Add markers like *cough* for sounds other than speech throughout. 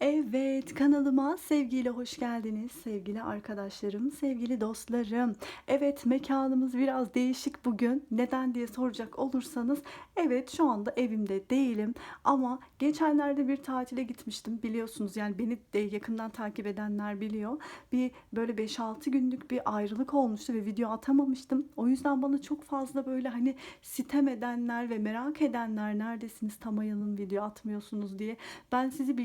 Evet, kanalıma sevgiyle hoş geldiniz sevgili arkadaşlarım, sevgili dostlarım. Evet, mekanımız biraz değişik bugün. Neden diye soracak olursanız, evet şu anda evimde değilim ama geçenlerde bir tatile gitmiştim biliyorsunuz. Yani beni de yakından takip edenler biliyor. Bir böyle 5-6 günlük bir ayrılık olmuştu ve video atamamıştım. O yüzden bana çok fazla böyle hani sitem edenler ve merak edenler neredesiniz Tamaya'nın video atmıyorsunuz diye ben sizi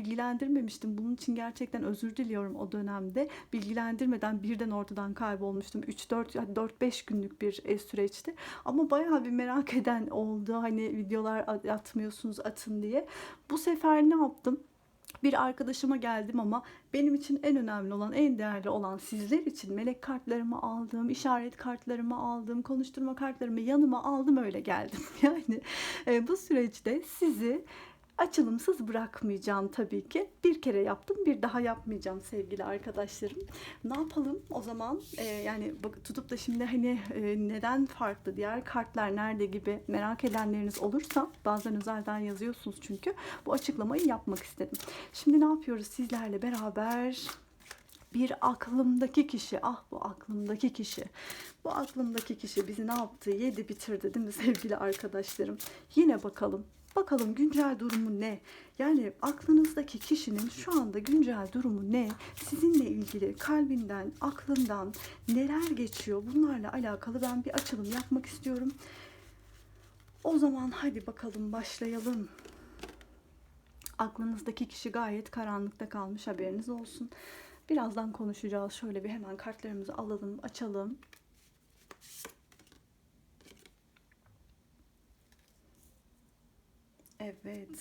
bilgilendirmemiştim. Bunun için gerçekten özür diliyorum o dönemde. Bilgilendirmeden birden ortadan kaybolmuştum. 3-4 4-5 günlük bir e, süreçti. Ama bayağı bir merak *laughs* eden oldu. Hani videolar at- atmıyorsunuz atın diye. Bu sefer ne yaptım? bir arkadaşıma geldim ama benim için en önemli olan, en değerli olan sizler için melek kartlarımı aldım, işaret kartlarımı aldım, konuşturma kartlarımı yanıma aldım öyle geldim. *laughs* Yani e, bu süreçte sizi açılımsız bırakmayacağım tabii ki. Bir kere yaptım, bir daha yapmayacağım sevgili arkadaşlarım. Ne yapalım o zaman? E, yani tutup da şimdi hani e, neden farklı, diğer kartlar nerede gibi merak edenleriniz olursa bazen özelden yazıyorsunuz çünkü bu açıklamayı yapmak istedim. Şimdi ne yapıyoruz sizlerle beraber? Bir aklımdaki kişi, ah bu aklımdaki kişi. Bu aklımdaki kişi bizi ne yaptı? Yedi bitirdi değil mi sevgili arkadaşlarım? Yine bakalım. Bakalım güncel durumu ne? Yani aklınızdaki kişinin şu anda güncel durumu ne? Sizinle ilgili kalbinden, aklından neler geçiyor? Bunlarla alakalı ben bir açılım yapmak istiyorum. O zaman hadi bakalım başlayalım. Aklınızdaki kişi gayet karanlıkta kalmış haberiniz olsun. Birazdan konuşacağız. Şöyle bir hemen kartlarımızı alalım, açalım. Evet.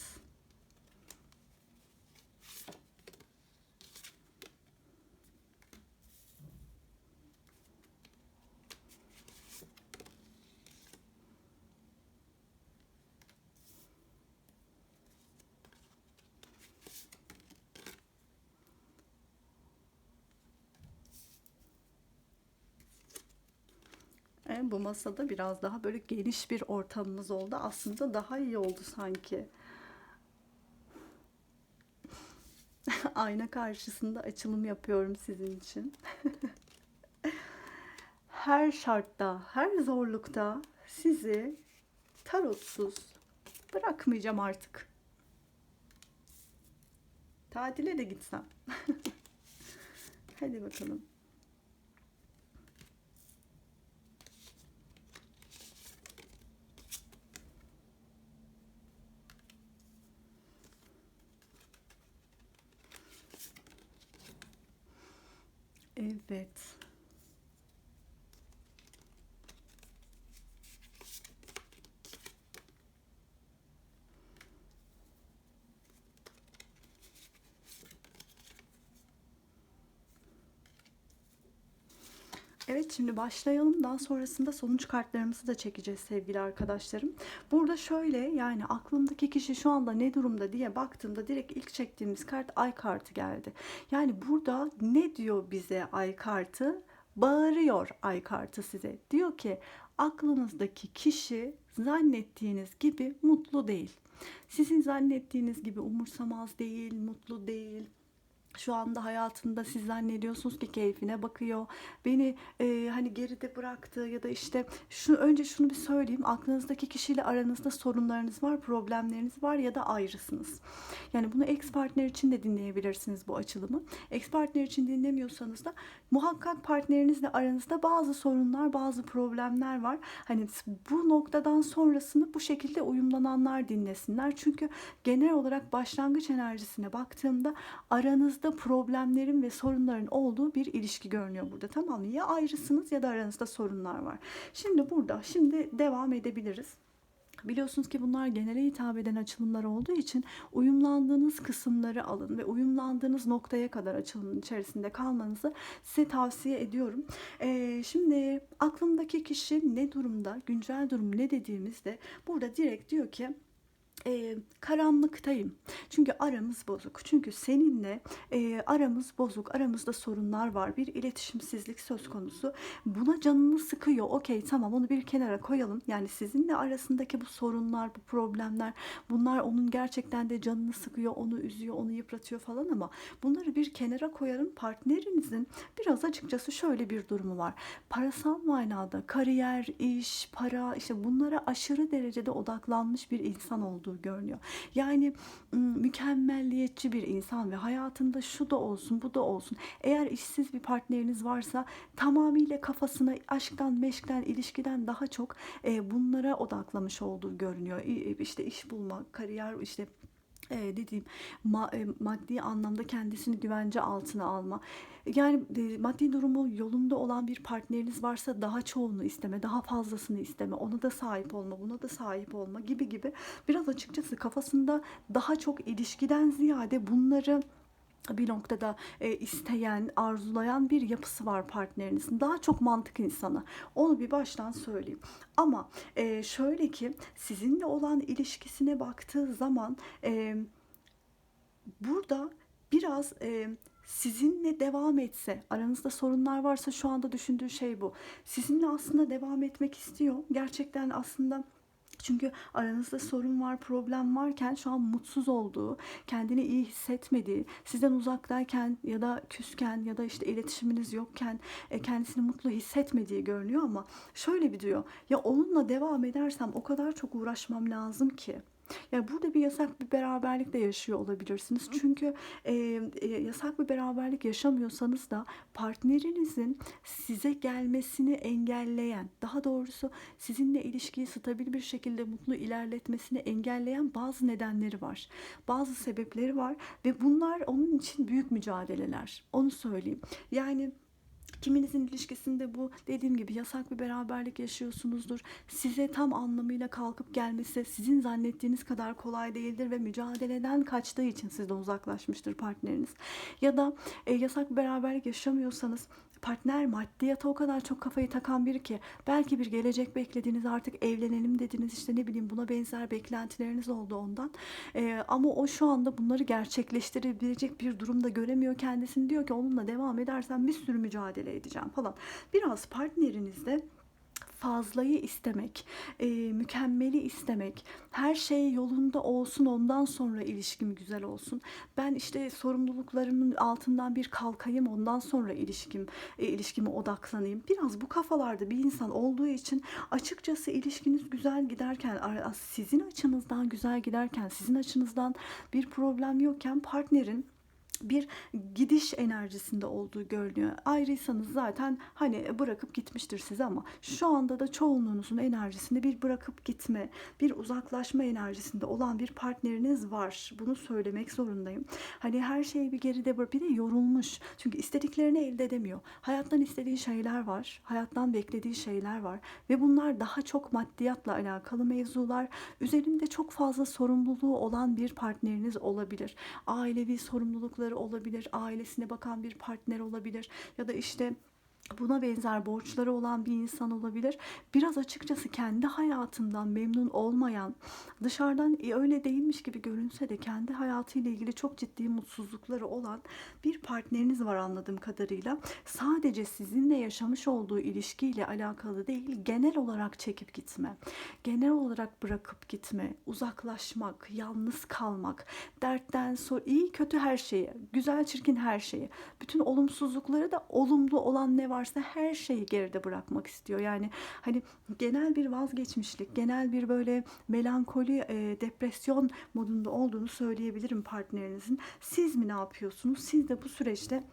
E, bu masada biraz daha böyle geniş bir ortamımız oldu. Aslında daha iyi oldu sanki. *laughs* Ayna karşısında açılım yapıyorum sizin için. *laughs* her şartta, her zorlukta sizi tarotsuz bırakmayacağım artık. Tatile de gitsem. *laughs* Hadi bakalım. Evet. Şimdi başlayalım. Daha sonrasında sonuç kartlarımızı da çekeceğiz sevgili arkadaşlarım. Burada şöyle yani aklımdaki kişi şu anda ne durumda diye baktığımda direkt ilk çektiğimiz kart ay kartı geldi. Yani burada ne diyor bize ay kartı? Bağırıyor ay kartı size. Diyor ki aklınızdaki kişi zannettiğiniz gibi mutlu değil. Sizin zannettiğiniz gibi umursamaz değil, mutlu değil, şu anda hayatında siz zannediyorsunuz ki keyfine bakıyor. Beni e, hani geride bıraktı ya da işte şu önce şunu bir söyleyeyim. Aklınızdaki kişiyle aranızda sorunlarınız var, problemleriniz var ya da ayrısınız. Yani bunu ex partner için de dinleyebilirsiniz bu açılımı. Ex partner için dinlemiyorsanız da muhakkak partnerinizle aranızda bazı sorunlar, bazı problemler var. Hani bu noktadan sonrasını bu şekilde uyumlananlar dinlesinler. Çünkü genel olarak başlangıç enerjisine baktığımda aranızda problemlerin ve sorunların olduğu bir ilişki görünüyor burada. Tamam mı? Ya ayrısınız ya da aranızda sorunlar var. Şimdi burada şimdi devam edebiliriz. Biliyorsunuz ki bunlar genele hitap eden açılımlar olduğu için uyumlandığınız kısımları alın ve uyumlandığınız noktaya kadar açılımın içerisinde kalmanızı size tavsiye ediyorum. Ee, şimdi aklımdaki kişi ne durumda, güncel durum ne dediğimizde burada direkt diyor ki Eee, karanlıktayım. Çünkü aramız bozuk. Çünkü seninle, eee, aramız bozuk. Aramızda sorunlar var. Bir iletişimsizlik söz konusu. Buna canını sıkıyor. Okay, tamam onu bir kenara koyalım. Yani sizinle arasındaki bu sorunlar, bu problemler bunlar onun gerçekten de canını sıkıyor, onu üzüyor, onu yıpratıyor falan ama bunları bir kenara koyalım. Partnerinizin biraz açıkçası şöyle bir durumu var. Parasal manada kariyer, iş, para işte bunlara aşırı derecede odaklanmış bir insan olduğu görünüyor. Yani mükemmelliyetçi bir insan ve hayatında şu da olsun, bu da olsun. Eğer işsiz bir partneriniz varsa tamamıyla kafasına aşktan, meşkten, ilişkiden daha çok bunlara odaklamış olduğu görünüyor. İşte iş bulma, kariyer, işte e, dediğim ma- e, maddi anlamda kendisini güvence altına alma. Yani e, maddi durumu yolunda olan bir partneriniz varsa daha çoğunu isteme, daha fazlasını isteme, ona da sahip olma, buna da sahip olma gibi gibi. Biraz açıkçası kafasında daha çok ilişkiden ziyade bunları bir noktada e, isteyen, arzulayan bir yapısı var partnerinizin. Daha çok mantık insanı. Onu bir baştan söyleyeyim. Ama e, şöyle ki sizinle olan ilişkisine baktığı zaman e, burada biraz e, sizinle devam etse, aranızda sorunlar varsa şu anda düşündüğü şey bu. Sizinle aslında devam etmek istiyor. Gerçekten aslında çünkü aranızda sorun var, problem varken şu an mutsuz olduğu, kendini iyi hissetmediği, sizden uzaktayken ya da küsken ya da işte iletişiminiz yokken e, kendisini mutlu hissetmediği görünüyor ama şöyle bir diyor. Ya onunla devam edersem o kadar çok uğraşmam lazım ki. Ya burada bir yasak bir beraberlik de yaşıyor olabilirsiniz. Çünkü e, e, yasak bir beraberlik yaşamıyorsanız da partnerinizin size gelmesini engelleyen, daha doğrusu sizinle ilişkiyi stabil bir şekilde mutlu ilerletmesini engelleyen bazı nedenleri var. Bazı sebepleri var ve bunlar onun için büyük mücadeleler. Onu söyleyeyim. Yani Kiminizin ilişkisinde bu dediğim gibi yasak bir beraberlik yaşıyorsunuzdur. Size tam anlamıyla kalkıp gelmesi sizin zannettiğiniz kadar kolay değildir ve mücadeleden kaçtığı için sizden uzaklaşmıştır partneriniz. Ya da e, yasak bir beraberlik yaşamıyorsanız partner maddiyata o kadar çok kafayı takan biri ki belki bir gelecek beklediğiniz artık evlenelim dediniz işte ne bileyim buna benzer beklentileriniz oldu ondan. Ee, ama o şu anda bunları gerçekleştirebilecek bir durumda göremiyor kendisini diyor ki onunla devam edersen bir sürü mücadele edeceğim falan. Biraz partnerinizde fazlayı istemek, e, mükemmeli istemek, her şey yolunda olsun ondan sonra ilişkim güzel olsun. Ben işte sorumluluklarımın altından bir kalkayım ondan sonra ilişkim e, ilişkime odaklanayım. Biraz bu kafalarda bir insan olduğu için açıkçası ilişkiniz güzel giderken sizin açınızdan güzel giderken sizin açınızdan bir problem yokken partnerin bir gidiş enerjisinde olduğu görünüyor. Ayrıysanız zaten hani bırakıp gitmiştir size ama şu anda da çoğunluğunuzun enerjisinde bir bırakıp gitme, bir uzaklaşma enerjisinde olan bir partneriniz var. Bunu söylemek zorundayım. Hani her şeyi bir geride bırak. Bir de yorulmuş. Çünkü istediklerini elde edemiyor. Hayattan istediği şeyler var. Hayattan beklediği şeyler var. Ve bunlar daha çok maddiyatla alakalı mevzular. Üzerinde çok fazla sorumluluğu olan bir partneriniz olabilir. Ailevi sorumlulukları olabilir. Ailesine bakan bir partner olabilir. Ya da işte buna benzer borçları olan bir insan olabilir. Biraz açıkçası kendi hayatından memnun olmayan, dışarıdan e, öyle değilmiş gibi görünse de kendi hayatıyla ilgili çok ciddi mutsuzlukları olan bir partneriniz var anladığım kadarıyla. Sadece sizinle yaşamış olduğu ilişkiyle alakalı değil, genel olarak çekip gitme, genel olarak bırakıp gitme, uzaklaşmak, yalnız kalmak, dertten sor, iyi kötü her şeyi, güzel çirkin her şeyi, bütün olumsuzlukları da olumlu olan ne varsa her şeyi geride bırakmak istiyor. Yani hani genel bir vazgeçmişlik, genel bir böyle melankoli, e, depresyon modunda olduğunu söyleyebilirim partnerinizin. Siz mi ne yapıyorsunuz? Siz de bu süreçte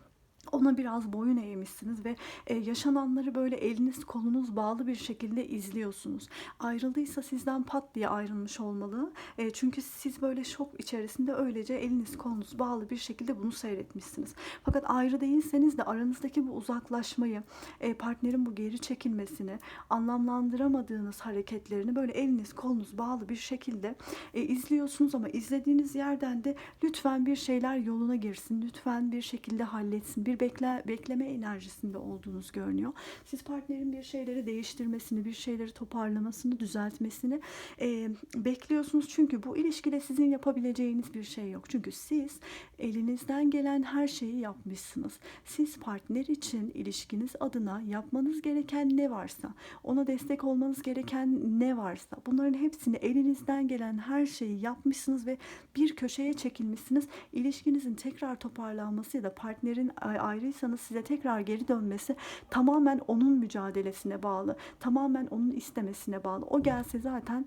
ona biraz boyun eğmişsiniz ve e, yaşananları böyle eliniz kolunuz bağlı bir şekilde izliyorsunuz. Ayrıldıysa sizden pat diye ayrılmış olmalı. E, çünkü siz böyle şok içerisinde öylece eliniz kolunuz bağlı bir şekilde bunu seyretmişsiniz. Fakat ayrı değilseniz de aranızdaki bu uzaklaşmayı, e, partnerin bu geri çekilmesini, anlamlandıramadığınız hareketlerini böyle eliniz kolunuz bağlı bir şekilde e, izliyorsunuz ama izlediğiniz yerden de lütfen bir şeyler yoluna girsin. Lütfen bir şekilde halletsin. Bir böyle bekle, bekleme enerjisinde olduğunuz görünüyor. Siz partnerin bir şeyleri değiştirmesini, bir şeyleri toparlamasını, düzeltmesini e, bekliyorsunuz. Çünkü bu ilişkide sizin yapabileceğiniz bir şey yok. Çünkü siz elinizden gelen her şeyi yapmışsınız. Siz partner için ilişkiniz adına yapmanız gereken ne varsa, ona destek olmanız gereken ne varsa bunların hepsini elinizden gelen her şeyi yapmışsınız ve bir köşeye çekilmişsiniz. İlişkinizin tekrar toparlanması ya da partnerin ayrıysanız size tekrar geri dönmesi tamamen onun mücadelesine bağlı. Tamamen onun istemesine bağlı. O gelse zaten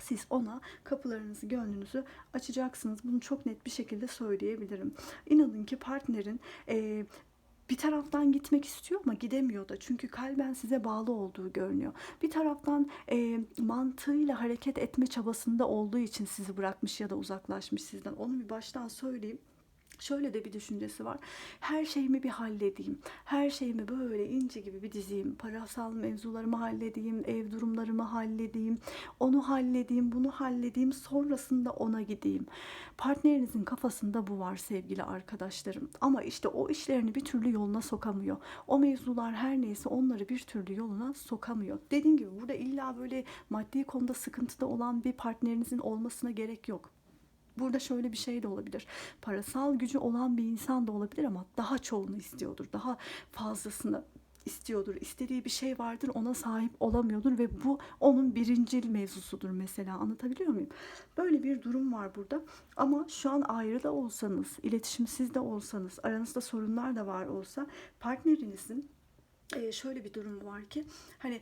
siz ona kapılarınızı, gönlünüzü açacaksınız. Bunu çok net bir şekilde söyleyebilirim. İnanın ki partnerin eee, bir taraftan gitmek istiyor ama gidemiyor da çünkü kalben size bağlı olduğu görünüyor. Bir taraftan eee, mantığıyla hareket etme çabasında olduğu için sizi bırakmış ya da uzaklaşmış sizden. Onu bir baştan söyleyeyim. Şöyle de bir düşüncesi var. Her şeyimi bir halledeyim. Her şeyimi böyle ince gibi bir dizeyim. Parasal mevzularımı halledeyim. Ev durumlarımı halledeyim. Onu halledeyim, bunu halledeyim. Sonrasında ona gideyim. Partnerinizin kafasında bu var sevgili arkadaşlarım. Ama işte o işlerini bir türlü yoluna sokamıyor. O mevzular her neyse onları bir türlü yoluna sokamıyor. Dediğim gibi burada illa böyle maddi konuda sıkıntıda olan bir partnerinizin olmasına gerek yok. Burada şöyle bir şey de olabilir. Parasal gücü olan bir insan da olabilir ama daha çoğunu istiyordur. Daha fazlasını istiyordur. İstediği bir şey vardır ona sahip olamıyordur ve bu onun birincil mevzusudur mesela. Anlatabiliyor muyum? Böyle bir durum var burada. Ama şu an ayrı da olsanız, iletişimsiz de olsanız, aranızda sorunlar da var olsa partnerinizin e, şöyle bir durum var ki hani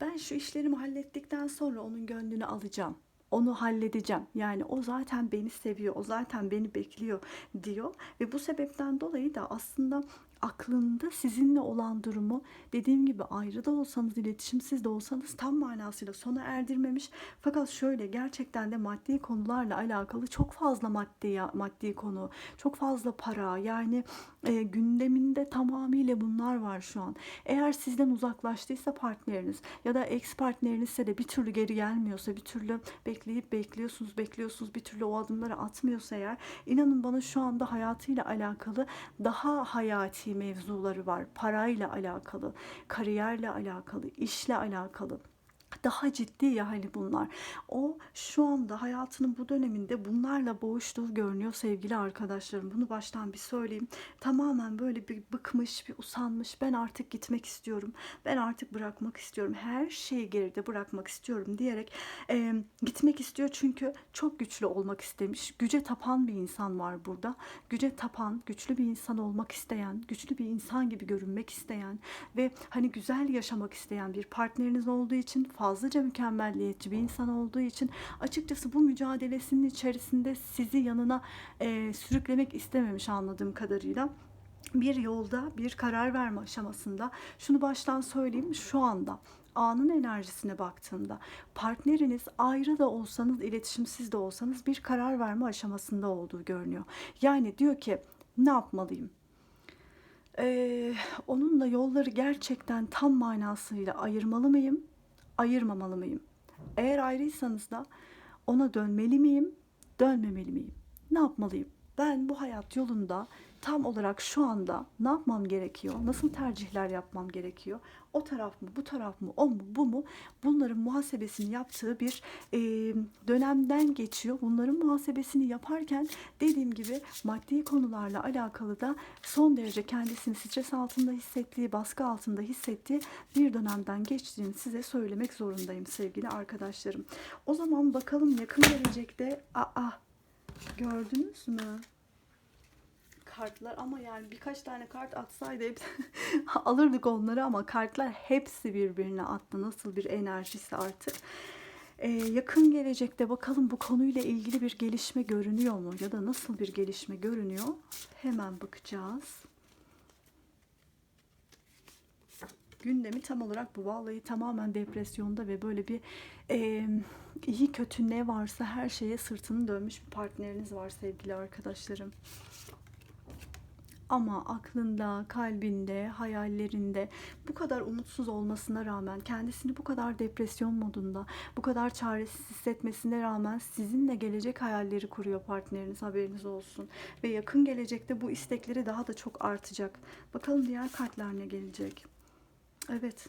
ben şu işlerimi hallettikten sonra onun gönlünü alacağım. Onu halledeceğim. Yani o zaten beni seviyor. O zaten beni bekliyor diyor. Ve bu sebepten dolayı da aslında aklında sizinle olan durumu dediğim gibi ayrı da olsanız iletişimsiz de olsanız tam manasıyla sona erdirmemiş. Fakat şöyle gerçekten de maddi konularla alakalı çok fazla maddi maddi konu, çok fazla para yani e, gündeminde tamamıyla bunlar var şu an. Eğer sizden uzaklaştıysa partneriniz ya da ex partnerinizse de bir türlü geri gelmiyorsa, bir türlü bekleyip bekliyorsunuz, bekliyorsunuz, bir türlü o adımları atmıyorsa eğer inanın bana şu anda hayatıyla alakalı daha hayati mevzuları var. Parayla alakalı, kariyerle alakalı, işle alakalı daha ciddi yani bunlar. O şu anda hayatının bu döneminde bunlarla boğuştuğu görünüyor sevgili arkadaşlarım. Bunu baştan bir söyleyeyim. Tamamen böyle bir bıkmış, bir usanmış. Ben artık gitmek istiyorum. Ben artık bırakmak istiyorum. Her şeyi geride bırakmak istiyorum diyerek e, gitmek istiyor çünkü çok güçlü olmak istemiş. Güce tapan bir insan var burada. Güce tapan, güçlü bir insan olmak isteyen, güçlü bir insan gibi görünmek isteyen ve hani güzel yaşamak isteyen bir partneriniz olduğu için fazlaca mükemmelliyetçi bir insan olduğu için açıkçası bu mücadelesinin içerisinde sizi yanına e, sürüklemek istememiş anladığım kadarıyla bir yolda bir karar verme aşamasında şunu baştan söyleyeyim şu anda anın enerjisine baktığımda partneriniz ayrı da olsanız iletişimsiz de olsanız bir karar verme aşamasında olduğu görünüyor. Yani diyor ki ne yapmalıyım? Ee, onunla yolları gerçekten tam manasıyla ayırmalı mıyım? Ayırmamalı mıyım? Eğer ayrıysanız da ona dönmeli miyim, dönmemeli miyim? Ne yapmalıyım? Ben bu hayat yolunda tam olarak şu anda ne yapmam gerekiyor? Nasıl tercihler yapmam gerekiyor? O taraf mı, bu taraf mı, o mu, bu mu? Bunların muhasebesini yaptığı bir e, dönemden geçiyor. Bunların muhasebesini yaparken dediğim gibi maddi konularla alakalı da son derece kendisini stres altında hissettiği, baskı altında hissettiği bir dönemden geçtiğini size söylemek zorundayım sevgili arkadaşlarım. O zaman bakalım yakın gelecekte, aa gördünüz mü? Kartlar ama yani birkaç tane kart atsaydı hep *laughs* alırdık onları ama kartlar hepsi birbirine attı. Nasıl bir enerjisi artık. Ee, yakın gelecekte bakalım bu konuyla ilgili bir gelişme görünüyor mu ya da nasıl bir gelişme görünüyor? Hemen bakacağız. gündemi tam olarak bu. Vallahi tamamen depresyonda ve böyle bir e, iyi kötü ne varsa her şeye sırtını dönmüş bir partneriniz var sevgili arkadaşlarım. Ama aklında, kalbinde, hayallerinde bu kadar umutsuz olmasına rağmen, kendisini bu kadar depresyon modunda, bu kadar çaresiz hissetmesine rağmen sizinle gelecek hayalleri kuruyor partneriniz haberiniz olsun. Ve yakın gelecekte bu istekleri daha da çok artacak. Bakalım diğer kartlar ne gelecek? Evet.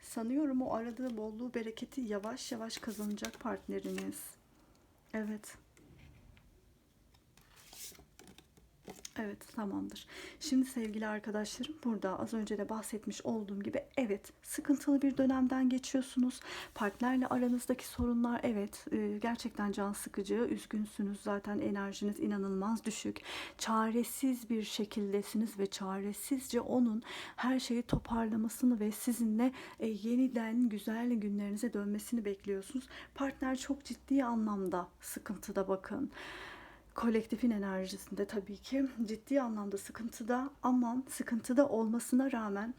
Sanıyorum o aradığı bolluğu, bereketi yavaş yavaş kazanacak partneriniz. Evet. Evet tamamdır. Şimdi sevgili arkadaşlarım burada az önce de bahsetmiş olduğum gibi evet sıkıntılı bir dönemden geçiyorsunuz. Partnerle aranızdaki sorunlar evet e, gerçekten can sıkıcı. Üzgünsünüz zaten enerjiniz inanılmaz düşük. Çaresiz bir şekildesiniz ve çaresizce onun her şeyi toparlamasını ve sizinle e, yeniden güzel günlerinize dönmesini bekliyorsunuz. Partner çok ciddi anlamda sıkıntıda bakın kolektifin enerjisinde tabii ki. Ciddi anlamda sıkıntıda ama sıkıntıda olmasına rağmen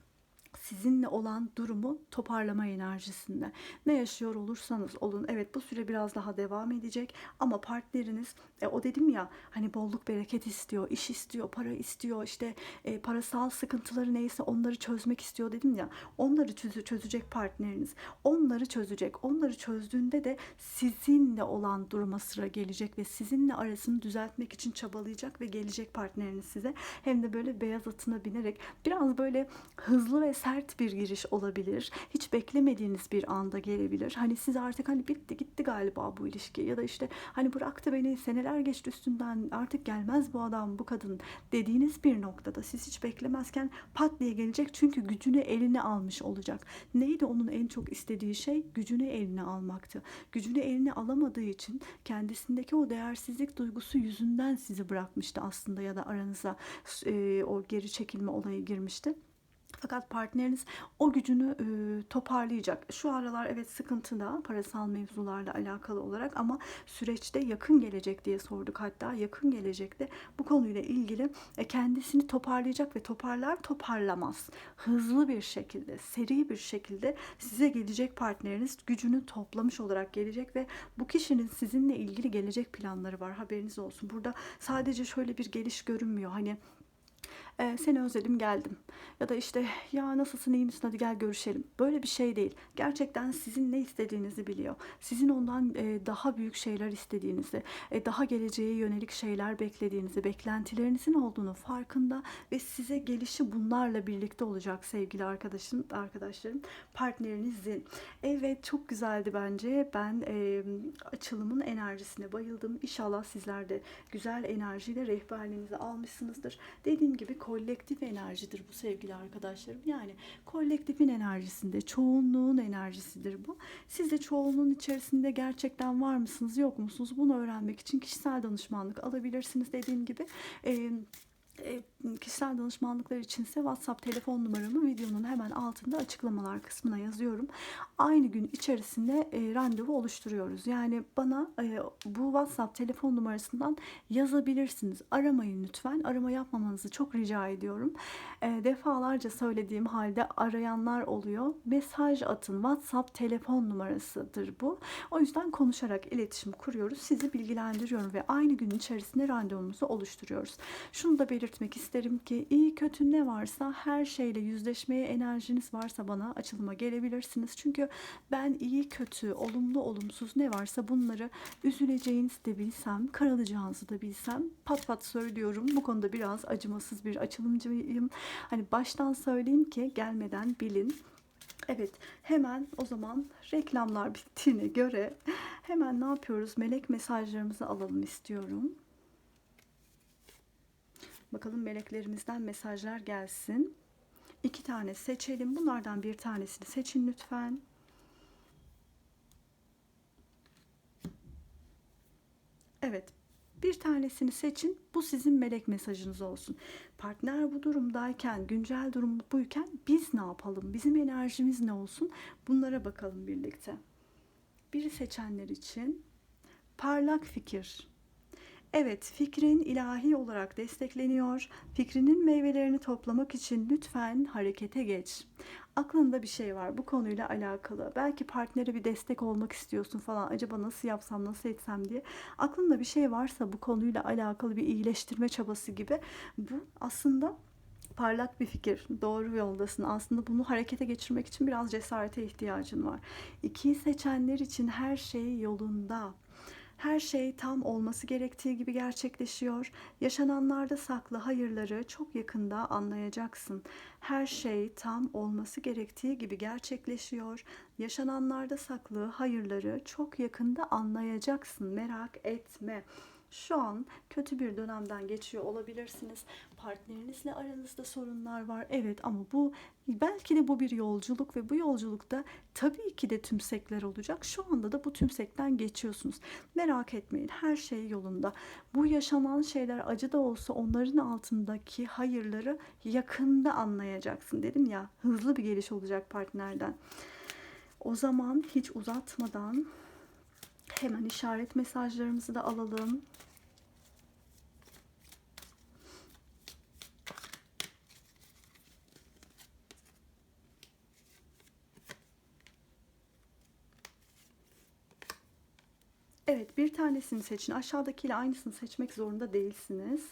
sizinle olan durumu toparlama enerjisinde. Ne yaşıyor olursanız olun evet bu süre biraz daha devam edecek ama partneriniz e, o dedim ya hani bolluk bereket istiyor, iş istiyor, para istiyor, işte e, parasal sıkıntıları neyse onları çözmek istiyor dedim ya. Onları çöz çözecek partneriniz. Onları çözecek. Onları çözdüğünde de sizinle olan duruma sıra gelecek ve sizinle arasını düzeltmek için çabalayacak ve gelecek partneriniz size. Hem de böyle beyaz atına binerek biraz böyle hızlı ve sert bir giriş olabilir. Hiç beklemediğiniz bir anda gelebilir. Hani siz artık hani bitti gitti galiba bu ilişki ya da işte hani bıraktı beni seneler geçti üstünden artık gelmez bu adam bu kadın dediğiniz bir noktada siz hiç beklemezken pat diye gelecek çünkü gücünü eline almış olacak. Neydi onun en çok istediği şey? Gücünü eline almaktı. Gücünü eline alamadığı için kendisindeki o değersizlik duygusu yüzünden sizi bırakmıştı aslında ya da aranıza e, o geri çekilme olayı girmişti. Fakat partneriniz o gücünü e, toparlayacak. Şu aralar evet sıkıntıda parasal mevzularla alakalı olarak ama süreçte yakın gelecek diye sorduk hatta yakın gelecekte bu konuyla ilgili e, kendisini toparlayacak ve toparlar toparlamaz. Hızlı bir şekilde, seri bir şekilde size gelecek partneriniz gücünü toplamış olarak gelecek ve bu kişinin sizinle ilgili gelecek planları var. Haberiniz olsun. Burada sadece şöyle bir geliş görünmüyor. Hani e, seni özledim geldim. Ya da işte ya nasılsın iyi misin hadi gel görüşelim. Böyle bir şey değil. Gerçekten sizin ne istediğinizi biliyor. Sizin ondan e, daha büyük şeyler istediğinizi, e, daha geleceğe yönelik şeyler beklediğinizi, beklentilerinizin olduğunu farkında ve size gelişi bunlarla birlikte olacak sevgili arkadaşım, arkadaşlarım, partnerinizin. Evet çok güzeldi bence. Ben e, açılımın enerjisine bayıldım. İnşallah sizler de güzel enerjiyle rehberliğinizi almışsınızdır. Dediğim gibi kolektif enerjidir bu sevgili arkadaşlarım. Yani kolektifin enerjisinde, çoğunluğun enerjisidir bu. Siz de çoğunluğun içerisinde gerçekten var mısınız, yok musunuz? Bunu öğrenmek için kişisel danışmanlık alabilirsiniz dediğim gibi. Ee, e, kişisel danışmanlıklar içinse WhatsApp telefon numaramı videonun hemen altında açıklamalar kısmına yazıyorum. Aynı gün içerisinde e, randevu oluşturuyoruz. Yani bana e, bu WhatsApp telefon numarasından yazabilirsiniz. Aramayın lütfen. Arama yapmamanızı çok rica ediyorum. defalarca söylediğim halde arayanlar oluyor. Mesaj atın. WhatsApp telefon numarasıdır bu. O yüzden konuşarak iletişim kuruyoruz. Sizi bilgilendiriyorum ve aynı gün içerisinde randevumuzu oluşturuyoruz. Şunu da belirtmek istiyorum isterim ki iyi kötü ne varsa her şeyle yüzleşmeye enerjiniz varsa bana açılıma gelebilirsiniz. Çünkü ben iyi kötü, olumlu olumsuz ne varsa bunları üzüleceğinizi de bilsem, karalayacağınızı da bilsem pat pat söylüyorum. Bu konuda biraz acımasız bir açılımcıyım. Hani baştan söyleyeyim ki gelmeden bilin. Evet hemen o zaman reklamlar bittiğine göre hemen ne yapıyoruz? Melek mesajlarımızı alalım istiyorum. Bakalım meleklerimizden mesajlar gelsin. İki tane seçelim. Bunlardan bir tanesini seçin lütfen. Evet. Bir tanesini seçin. Bu sizin melek mesajınız olsun. Partner bu durumdayken, güncel durum buyken biz ne yapalım? Bizim enerjimiz ne olsun? Bunlara bakalım birlikte. Biri seçenler için parlak fikir, Evet, fikrin ilahi olarak destekleniyor. Fikrinin meyvelerini toplamak için lütfen harekete geç. Aklında bir şey var bu konuyla alakalı. Belki partnere bir destek olmak istiyorsun falan. Acaba nasıl yapsam, nasıl etsem diye. Aklında bir şey varsa bu konuyla alakalı bir iyileştirme çabası gibi. Bu aslında parlak bir fikir. Doğru yoldasın. Aslında bunu harekete geçirmek için biraz cesarete ihtiyacın var. İkiyi seçenler için her şey yolunda. Her şey tam olması gerektiği gibi gerçekleşiyor. Yaşananlarda saklı hayırları çok yakında anlayacaksın. Her şey tam olması gerektiği gibi gerçekleşiyor. Yaşananlarda saklı hayırları çok yakında anlayacaksın. Merak etme. Şu an kötü bir dönemden geçiyor olabilirsiniz. Partnerinizle aranızda sorunlar var. Evet ama bu belki de bu bir yolculuk ve bu yolculukta tabii ki de tümsekler olacak. Şu anda da bu tümsekten geçiyorsunuz. Merak etmeyin her şey yolunda. Bu yaşanan şeyler acı da olsa onların altındaki hayırları yakında anlayacaksın dedim ya. Hızlı bir geliş olacak partnerden. O zaman hiç uzatmadan hemen işaret mesajlarımızı da alalım. Evet bir tanesini seçin. Aşağıdakiyle aynısını seçmek zorunda değilsiniz.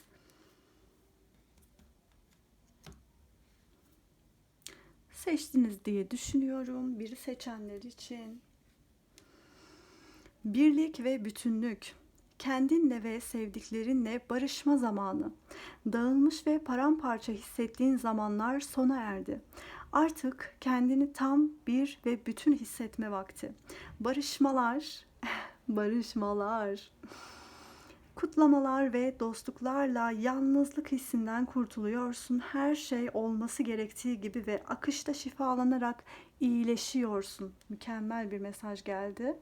Seçtiniz diye düşünüyorum. Biri seçenler için. Birlik ve bütünlük. Kendinle ve sevdiklerinle barışma zamanı. Dağılmış ve paramparça hissettiğin zamanlar sona erdi. Artık kendini tam bir ve bütün hissetme vakti. Barışmalar, *laughs* barışmalar, kutlamalar ve dostluklarla yalnızlık hissinden kurtuluyorsun. Her şey olması gerektiği gibi ve akışta şifalanarak iyileşiyorsun. Mükemmel bir mesaj geldi.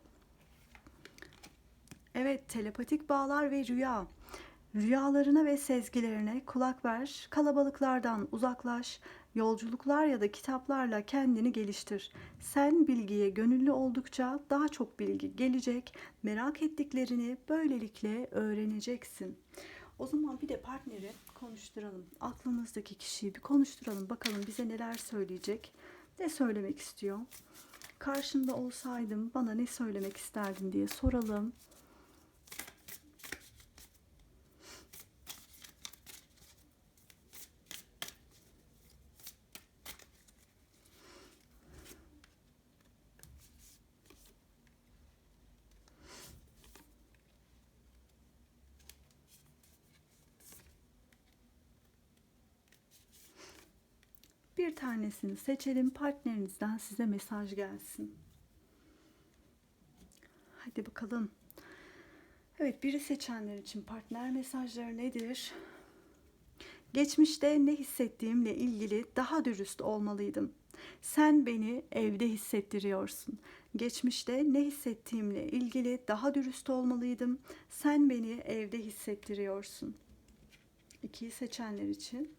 Evet, telepatik bağlar ve rüya. Rüyalarına ve sezgilerine kulak ver, kalabalıklardan uzaklaş, yolculuklar ya da kitaplarla kendini geliştir. Sen bilgiye gönüllü oldukça daha çok bilgi gelecek, merak ettiklerini böylelikle öğreneceksin. O zaman bir de partneri konuşturalım. Aklımızdaki kişiyi bir konuşturalım. Bakalım bize neler söyleyecek, ne söylemek istiyor. Karşında olsaydım bana ne söylemek isterdin diye soralım. Bir tanesini seçelim. Partnerinizden size mesaj gelsin. Hadi bakalım. Evet, biri seçenler için partner mesajları nedir? Geçmişte ne hissettiğimle ilgili daha dürüst olmalıydım. Sen beni evde hissettiriyorsun. Geçmişte ne hissettiğimle ilgili daha dürüst olmalıydım. Sen beni evde hissettiriyorsun. İkiyi seçenler için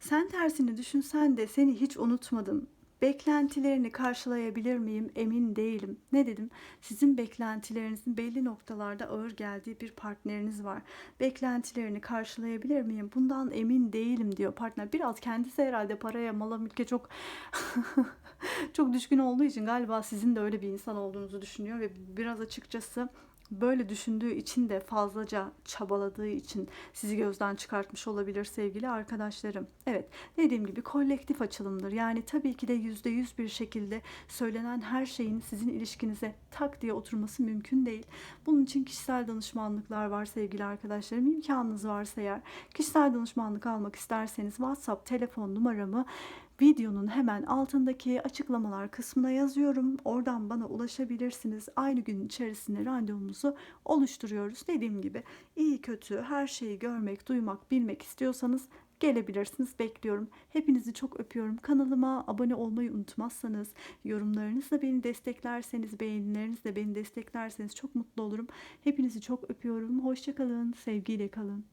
sen tersini düşünsen de seni hiç unutmadım. Beklentilerini karşılayabilir miyim emin değilim. Ne dedim? Sizin beklentilerinizin belli noktalarda ağır geldiği bir partneriniz var. Beklentilerini karşılayabilir miyim? Bundan emin değilim diyor partner. Biraz kendisi herhalde paraya, mala, mülke çok *laughs* çok düşkün olduğu için galiba sizin de öyle bir insan olduğunuzu düşünüyor ve biraz açıkçası böyle düşündüğü için de fazlaca çabaladığı için sizi gözden çıkartmış olabilir sevgili arkadaşlarım. Evet dediğim gibi kolektif açılımdır. Yani tabii ki de yüzde yüz bir şekilde söylenen her şeyin sizin ilişkinize tak diye oturması mümkün değil. Bunun için kişisel danışmanlıklar var sevgili arkadaşlarım. İmkanınız varsa eğer kişisel danışmanlık almak isterseniz WhatsApp telefon numaramı videonun hemen altındaki açıklamalar kısmına yazıyorum. Oradan bana ulaşabilirsiniz. Aynı gün içerisinde randevumuzu oluşturuyoruz. Dediğim gibi iyi kötü her şeyi görmek, duymak, bilmek istiyorsanız gelebilirsiniz. Bekliyorum. Hepinizi çok öpüyorum. Kanalıma abone olmayı unutmazsanız, yorumlarınızla beni desteklerseniz, beğenilerinizle beni desteklerseniz çok mutlu olurum. Hepinizi çok öpüyorum. Hoşçakalın. Sevgiyle kalın.